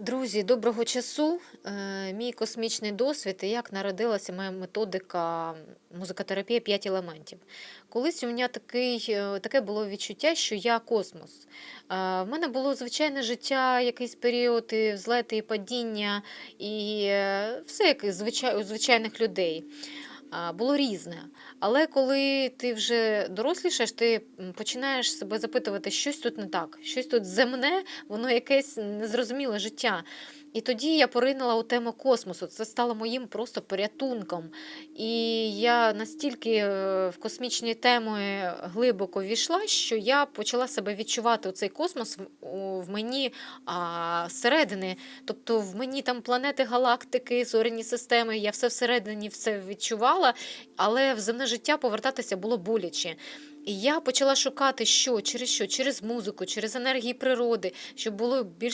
Друзі, доброго часу. Е, Мій космічний досвід і як народилася моя методика музикотерапія 5 елементів. Колись у мене такий, е, таке було відчуття, що я космос. Е, В мене було звичайне життя, якийсь період, і взлети і падіння, і все як у звичайних людей. Було різне. Але коли ти вже дорослішаєш, ти починаєш себе запитувати, щось тут не так, щось тут земне, воно якесь незрозуміле життя. І тоді я поринула у тему космосу. Це стало моїм просто порятунком. І я настільки е, в космічні теми глибоко війшла, що я почала себе відчувати у цей космос в, мені зсередини. Тобто в мені там планети, галактики, зоряні системи, я все всередині все відчувала, але в земне життя повертатися було боляче. І я почала шукати, що через що, через музику, через енергії природи, щоб було більш